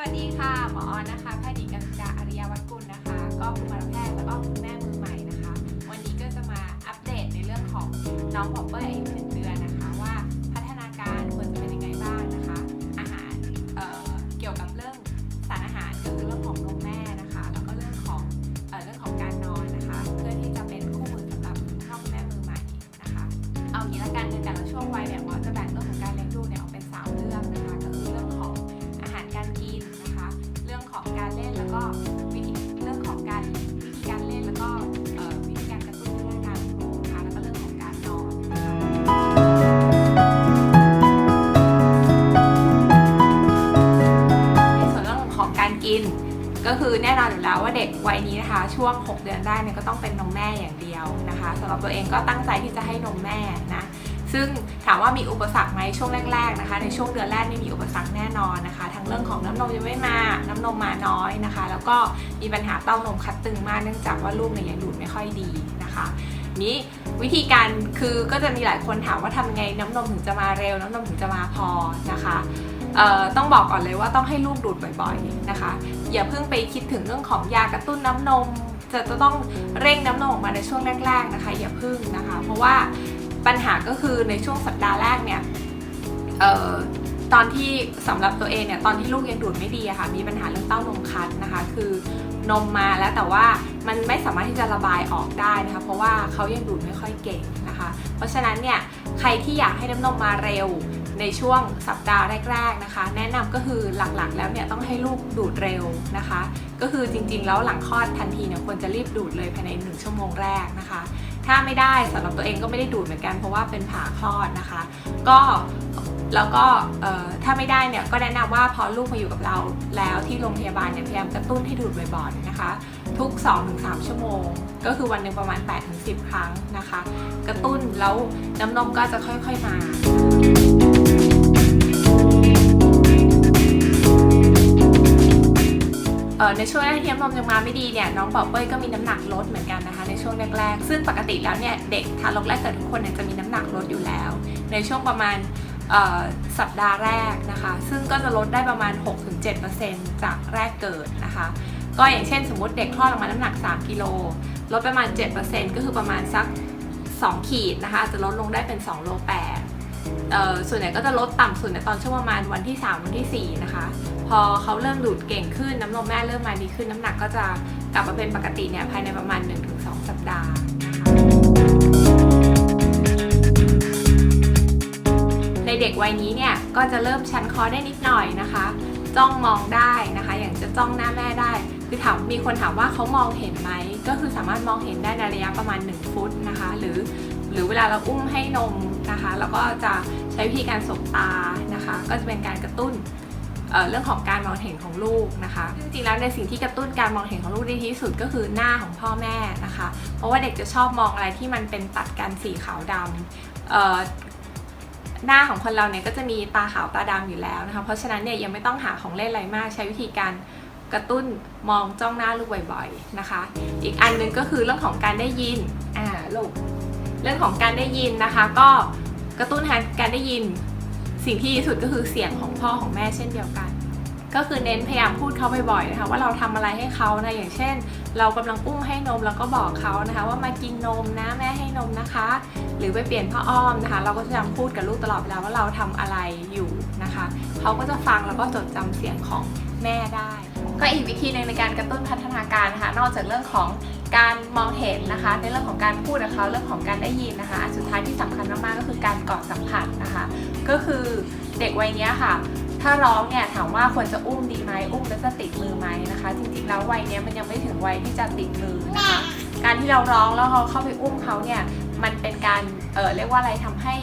วัสดีค่ะ หมอออนนะคะแพทย์หญิงกฤษดาอริยวัฒกุลนะคะ ก็กุมอแพทย์แล้วก็คุณแม่มือใหม่นะคะ วันนี้ก็จะมาอัปเดตในเรื่องของน้องพอปเปอร์อายุ วัยนี้นะคะ ช่วง 6 เดือนได้เนี่ยก็ต้องเป็นนมแม่อย่างเดียวนะคะสำหรับตัวเองก็ตั้งใจที่จะให้นมแม่นะซึ่งถามว่ามีอุปสรรคไหมช่วงแรก ๆนะคะ ในช่วงเดือนแรกนี่มีอุปสรรคแน่นอนนะคะ ทั้งเรื่องของน้ำนมยังไม่มาน้ำนมมาน้อยนะคะ แล้วก็มีปัญหาเต้านมคัดตึงมากเนื่องจากว่าลูกเนี่ยยังดูดไม่ค่อยดีนะคะนี้วิธีการคือก็จะมีหลายคนถามว่าทำไงน้ำนมถึงจะมาเร็ว น้ำนมถึงจะมาพอนะคะ ต้องบอกก่อนเลยว่าต้องให้ลูกดูดบ่อยๆนะคะ อย่าเพิ่งไปคิดถึงเรื่องของยากระตุ้นน้ำนม จะจะต้องเร่งน้ำนมออกมาในช่วงแรกๆนะคะ อย่าเพิ่งนะคะ เพราะว่าปัญหาก็คือในช่วงสัปดาห์แรกเนี่ยออตอนที่สำหรับตัวเองเนี่ยตอนที่ลูกยังดูดไม่ดีอะค่ะมีปัญหาเรื่องเต้านมคัดนะคะ คือนมมาแล้วแต่ว่ามันไม่สามารถที่จะระบายออกได้นะคะ เพราะว่าเขายังดูดไม่ค่อยเก่งนะคะ เพราะฉะนั้นเนี่ยใครที่อยากให้น้ำนมมาเร็ว ในช่วงสัปดาห์แรกๆนะคะ แนะนำก็คือหลักๆ แล้วเนี่ยต้องให้ลูกดูดเร็วนะคะ ก็คือจริงๆ แล้วหลังคลอดทันทีเนี่ยควรจะรีบดูดเลยภายใน 1 ชั่วโมงแรกนะคะ ถ้าไม่ได้สำหรับตัวเองก็ไม่ได้ดูดเหมือนกันเพราะว่าเป็นผ่าคลอดนะคะ ก็แล้วก็ถ้าไม่ได้เนี่ยก็แนะนำว่าพอลูกมาอยู่กับเราแล้วที่โรงพยาบาลเนี่ยพยายามกระตุ้นให้ดูดบ่อยๆนะคะ ทุก 2-3 ชั่วโมง ก็คือวันหนึ่งประมาณ 8-10 ครั้งนะคะ กระตุ้นแล้วน้ำนมก็จะค่อยๆมา ในช่วงแรกที่น้ำนมยังมาไม่ดีเนี่ยน้องปอเป้ยก็มีน้ำหนักลดเหมือนกันนะคะ ในช่วงแรกๆ ซึ่งปกติแล้วเนี่ยเด็กทารกแรกเกิดทุกคนเนี่ยจะมีน้ำหนักลดอยู่แล้ว ในช่วงประมาณสัปดาห์แรกนะคะ ซึ่งก็จะลดได้ประมาณ 6-7%จากแรกเกิดนะคะ ก็อย่างเช่นสมมติเด็กคลอดออกมาน้ำหนัก 3 กิโล ลดประมาณ 7%ก็คือประมาณสัก 2 ขีดนะคะ จะลดลงได้เป็น 2 โล8ส่วนใหญ่ก็จะลดต่ำสุดในตอนช่วงประมาณวันที่ 3 วันที่ 4 นะคะ พอเขาเริ่มดูดเก่งขึ้นน้ำนมแม่เริ่มมาดีขึ้นน้ำหนักก็จะกลับมาเป็นปกติเนี่ยภายในประมาณ 1-2 สัปดาห์ในเด็กวัยนี้เนี่ยก็จะเริ่มชันคอได้นิดหน่อยนะคะ จ้องมองได้นะคะ อย่างจะจ้องหน้าแม่ได้ คือถามมีคนถามว่าเขามองเห็นไหมก็คือสามารถมองเห็นได้ในระยะประมาณ 1 ฟุตนะคะ หรือหรือเวลาเราอุ้มให้นมนะคะเราก็จะใช้วิธีการสบตานะคะ ก็จะเป็นการกระตุ้น เรื่องของการมองเห็นของลูกนะคะจริงๆแล้วในสิ่งที่กระตุ้นการมองเห็นของลูกได้ที่สุดก็คือหน้าของพ่อแม่นะคะ เพราะว่าเด็กจะชอบมองอะไรที่มันเป็นตัดกันสีขาวดำหน้าของคนเราเนี่ยก็จะมีตาขาวตาดำอยู่แล้วนะคะ เพราะฉะนั้นเนี่ยยังไม่ต้องหาของเล่นอะไรมาก ใช้วิธีการกระตุ้นมองจ้องหน้าลูกบ่อยๆนะคะ อีกอันหนึงก็คือเรื่องของการได้ยินอ่าลูกเรื่องของการได้ยินนะคะ ก็กระตุ้นการได้ยิน สิ่งที่ดีสุดก็คือเสียงของพ่อของแม่เช่นเดียวกัน ก็คือเน้นพยายามพูดเขาบ่อยๆนะคะว่าเราทำอะไรให้เขานะอย่างเช่น เรากำลังอุ้มให้นมแล้วก็บอกเขานะคะว่ามากินนมนะแม่ให้นมนะคะ หรือไปเปลี่ยนผ้าอ้อมนะคะ เราก็จะพยายามพูดกับลูกตลอดเวลาว่าเราทำอะไรอยู่นะคะเขาก็จะฟังแล้วก็จดจำเสียงของแม่ได้ ก็อีกวิธีหนึ่งในการกระตุ้นพัฒนาการนะคะนอกจากเรื่องของ การมองเห็นนะคะ ในเรื่องของการพูดกับเขาเรื่องของการได้ยินนะคะอันสุดท้ายที่สำคัญมากๆก็คือการกอดสัมผัสนะคะ ก็คือเด็กวัยนี้ค่ะ ถ้าร้องเนี่ยถามว่าควรจะอุ้มดีไหมอุ้มแล้วจะติดมือไหมนะคะ จริงๆแล้ววัยนี้มันยังไม่ถึงวัยที่จะติดมือนะคะการที่เราร้องแล้วเราเข้าไปอุ้มเขาเนี่ยมันเป็นการเออเรียกว่าอะไรทำให้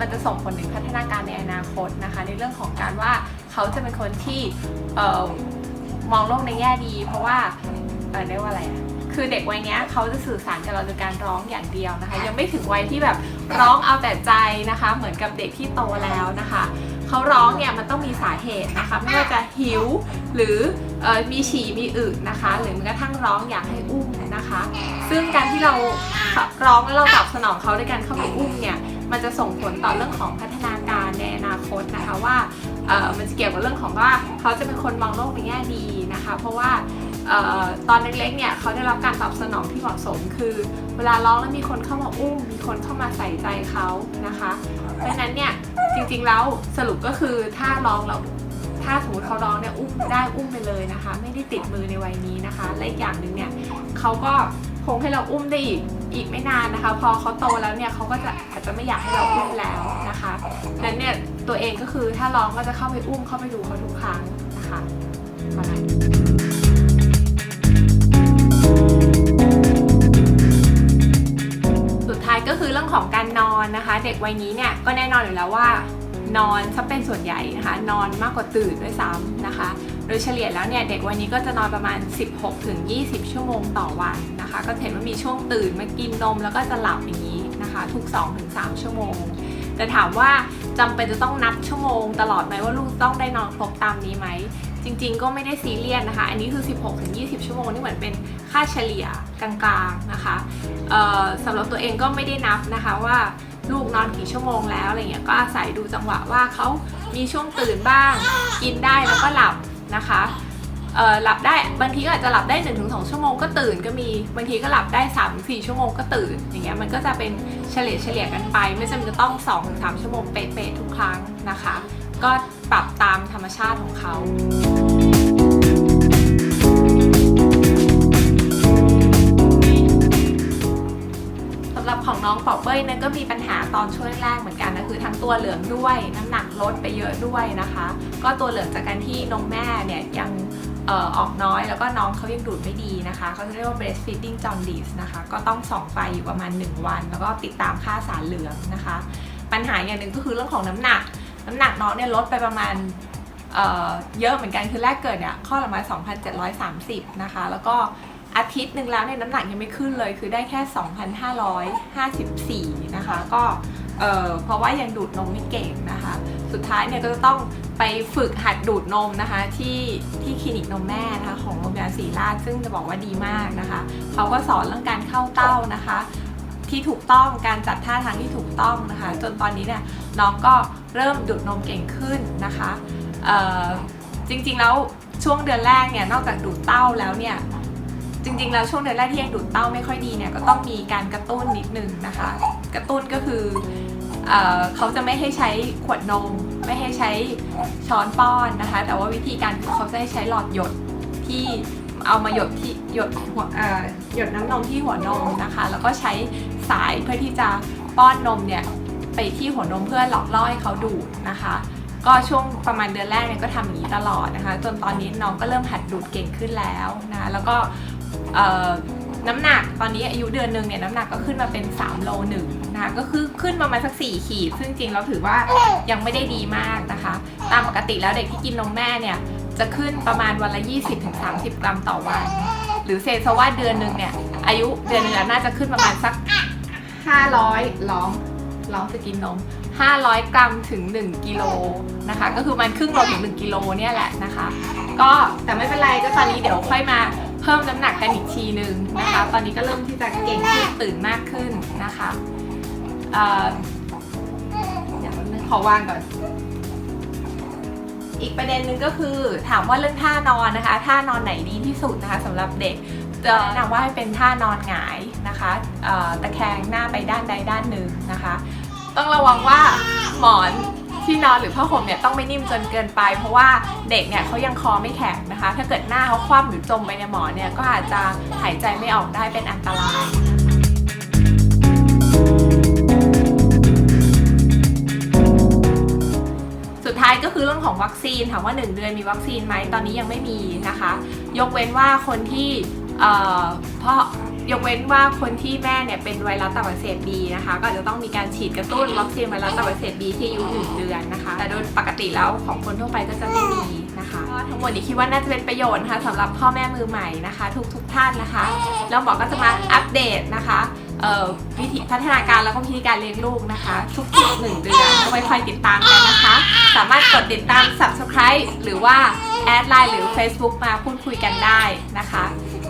มันจะส่งผลถึงพัฒนาการในอนาคตนะคะ ในเรื่องของการว่าเขาจะเป็นคนที่เออมองโลกในแง่ดี เพราะว่าเออเรียกว่าอะไรอะ คือเด็กวัยนี้เขาจะสื่อสารกับเราโดยการร้องอย่างเดียวนะคะ ยังไม่ถึงวัยที่แบบร้องเอาแต่ใจนะคะ เหมือนกับเด็กที่โตแล้วนะคะเขาร้องเนี่ยมันต้องมีสาเหตุนะคะ ไม่ว่าจะหิวหรือออมีฉี่มีอึนะคะ หรือแม้กระทั่งร้องอยากให้อุ้มนะคะ ซึ่งการที่เราร้องแล้วเราตอบสนองเขาด้วยการเข้าไปอุ้มเนี่ยมันจะส่งผลต่อเรื่องของพัฒนาการในอนาคตนะคะว่ามันจะเกี่ยวกับเรื่องของว่าเขาจะเป็นคนมองโลกในแง่ดีนะคะ เพราะว่า ตอนเล็กๆเนี่ยเขาได้รับการตอบสนองที่เหมาะสม คือ เวลาร้องแล้วมีคนเข้ามาอุ้ม มีคนเข้ามาใส่ใจเขานะคะ เพราะฉะนั้นเนี่ยจริงๆแล้วสรุปก็คือถ้าร้องแล้วถ้าสมมติเขาร้องเนี่ยอุ้มได้อุ้มไปเลยนะคะ ไม่ได้ติดมือในวัยนี้นะคะและอีกอย่างหนึ่งเนี่ยเขาก็คงให้เราอุ้มได้อีกอีกไม่นานนะคะ พอเขาโตแล้วเนี่ยเขาก็จะอาจจะไม่อยากให้เราอุ้มแล้วนะคะนั้นเนี่ยตัวเองก็คือถ้าร้องก็จะเข้าไปอุ้มเข้าไปดูเขาทุกครั้งนะคะประมาณนี้ รื่องของการนอนนะคะ เด็กวัยนี้เนี่ยก็แน่นอนอยู่แล้วว่านอนซะเป็นส่วนใหญ่นะคะ นอนมากกว่าตื่นด้วยซ้ำนะคะ โดยเฉลี่ยแล้วเนี่ยเด็กวัยนี้ก็จะนอนประมาณ 16-20 ชั่วโมงต่อวันนะคะ ก็เห็นว่ามีช่วงตื่นมากินนมแล้วก็จะหลับอย่างนี้นะคะ ทุก 2-3 ชั่วโมง แต่ถามว่าจำเป็นจะต้องนับชั่วโมงตลอดไหมว่าลูกต้องได้นอนครบตามนี้ไหม จริงๆ ก็ไม่ได้ซีเรียสนะคะ อันนี้คือ 16-20 ชั่วโมงนี่เหมือนเป็นค่าเฉลี่ยกลางๆนะคะสำหรับตัวเองก็ไม่ได้นับนะคะว่าลูกนอนกี่ชั่วโมงแล้วอะไรเงี้ยก็อาศัยดูจังหวะว่าเขามีช่วงตื่นบ้าง กินได้แล้วก็หลับนะคะหลับได้บางทีก็อาจจะหลับได้ 1-2 ชั่วโมงก็ตื่นก็มีบางทีก็หลับได้ 3-4 ชั่วโมงก็ตื่นอย่างเงี้ยมันก็จะเป็นเฉลี่ยเฉลี่ยกันไป ไม่จำเป็นจะต้อง 2-3 ชั่วโมงเป๊ะๆทุกครั้งนะคะ ก็ ปรับตามธรรมชาติของเขา สำหรับของน้องปอเป้ยเนี่ยก็มีปัญหาตอนช่วงแรกเหมือนกันนะคือทั้งตัวเหลืองด้วย น้ำหนักลดไปเยอะด้วยนะคะ ก็ตัวเหลืองจากการที่นมแม่เนี่ยยังออกน้อยแล้วก็น้องเขายังดูดไม่ดีนะคะเขาจะเรียกว่า breastfeeding jaundice นะคะ ก็ต้องส่องไฟอยู่ประมาณ 1 วัน แล้วก็ติดตามค่าสารเหลืองนะคะ ปัญหาอย่างหนึ่งก็คือเรื่องของน้ำหนัก น้ำหนักน้องเนี่ยลดไปประมาณเเยอะเหมือนกันคือแรกเกิดเนี่ยข้อละมา2,730 นะคะ แล้วก็อาทิตย์หนึ่งแล้วเนี่ยน้ำหนักยังไม่ขึ้นเลย คือได้แค่ 2,554 นะคะ ก็เเพราะว่ายังดูดนมไม่เก่งนะคะ สุดท้ายเนี่ยก็จะต้องไปฝึกหัดดูดนมนะคะที่ที่คลินิกนมแม่นะคะของโรงพยาบาลศรีราชซึ่งจะบอกว่าดีมากนะคะเขาก็สอนเรื่องการเข้าเต้านะคะ ที่ถูกต้องการจัดท่าทางที่ถูกต้องนะคะ จนตอนนี้เนี่ยน้องก็ เริ่มดูดนมเก่งขึ้นนะคะจริงๆแล้วช่วงเดือนแรกเนี่ยนอกจากดูดเต้าแล้วเนี่ยจริงๆแล้วช่วงเดือนแรกที่ยังดูดเต้าไม่ค่อยดีเนี่ยก็ต้องมีการกระตุ้นนิดนึงนะคะ กระตุ้นก็คือเอเขาจะไม่ให้ใช้ขวดนม ไม่ให้ใช้ช้อนป้อนนะคะ แต่ว่าวิธีการเขาจะให้ใช้หลอดหยดที่เอามาหยดที่หยดหัวหยดน้ำนมที่หัวนมนะคะ แล้วก็ใช้สายเพื่อที่จะป้อนนมเนี่ย ไปที่หัวนมเพื่อหลอกล่อให้เขาดูดนะคะ ก็ช่วงประมาณเดือนแรกเนี่ยก็ทำอย่างนี้ตลอดนะคะ จนตอนนี้น้องก็เริ่มหัดดูดเก่งขึ้นแล้วนะแล้วก็น้ำหนักตอนนี้อายุเดือนหนึ่งเนี่ยน้ำหนักก็ขึ้นมาเป็น 3 โลหนึ่งนะคะก็คือขึ้นประมาณสัก 4 ขีด ซึ่งจริงเราถือว่ายังไม่ได้ดีมากนะคะ ตามปกติแล้วเด็กที่กินนมแม่เนี่ยจะขึ้นประมาณวันละ 20-30 กรัมต่อวัน หรือเซซว่าเดือนหนึ่งเนี่ยอายุเดือนหนึ่งอะน่าจะขึ้นประมาณสัก 500ล้อง ล้องจะกินนม 500 กรัมถึง 1 กิโลนะคะ ก็คือมันครึ่งโลถึง1กิโลเนี่ยแหละนะคะ ก็แต่ไม่เป็นไรก็ตอนนี้เดี๋ยวค่อยมาเพิ่มน้ำหนักกันอีกทีนึงนะคะ ตอนนี้ก็เริ่มที่จะเก่งขึ้นตื่นมากขึ้นนะคะเอ่อเดี๋ยวนึงขอวางก่อน อีกประเด็นหนึ่งก็คือถามว่าเรื่องท่านอนนะคะ ท่านอนไหนดีที่สุดนะคะสำหรับเด็ก จะแนะนำว่าให้เป็นท่านอนหงายนะคะตะแคงหน้าไปด้านใดด้านหนึ่งนะคะ ต้องระวังว่าหมอนที่นอนหรือผ้าห่มเนี่ยต้องไม่นิ่มจนเกินไป เพราะว่าเด็กเนี่ยเขายังคอไม่แข็งนะคะ ถ้าเกิดหน้าเขาคว่ำหรือจมไปในหมอนเนี่ยก็อาจจะหายใจไม่ออกได้เป็นอันตรายสุดท้ายก็คือเรื่องของวัคซีนถามว่า 1 เดือนมีวัคซีนไหมตอนนี้ยังไม่มีนะคะ ยกเว้นว่าคนที่ เอ่อเพราะยกเว้นว่าคนที่แม่เนี่ยเป็นไวรัสตับอักเสบบีนะคะ ก็จะต้องมีการฉีดกระตุ้นวัคซีนไวรัสตับอักเสบบีที่อายุหนึ่งเดือนนะคะ แต่โดยปกติแล้วของคนทั่วไปก็จะไม่มีนะคะก็ทั้งหมดนี้คิดว่าน่าจะเป็นประโยชน์นะคะสำหรับพ่อแม่มือใหม่นะคะ ทุกทุกๆท่านนะคะ แล้วหมอก็จะมาอัปเดตนะคะวิธีพัฒนาการแล้วก็วิธีการเลี้ยงลูกนะคะ ทุกๆหนึ่งเดือนก็ไว้คอยติดตามกันนะคะ สามารถกดติดตาม subscribe หรือว่าแอดไลน์หรือ Facebook มาพูดคุยกันได้นะคะ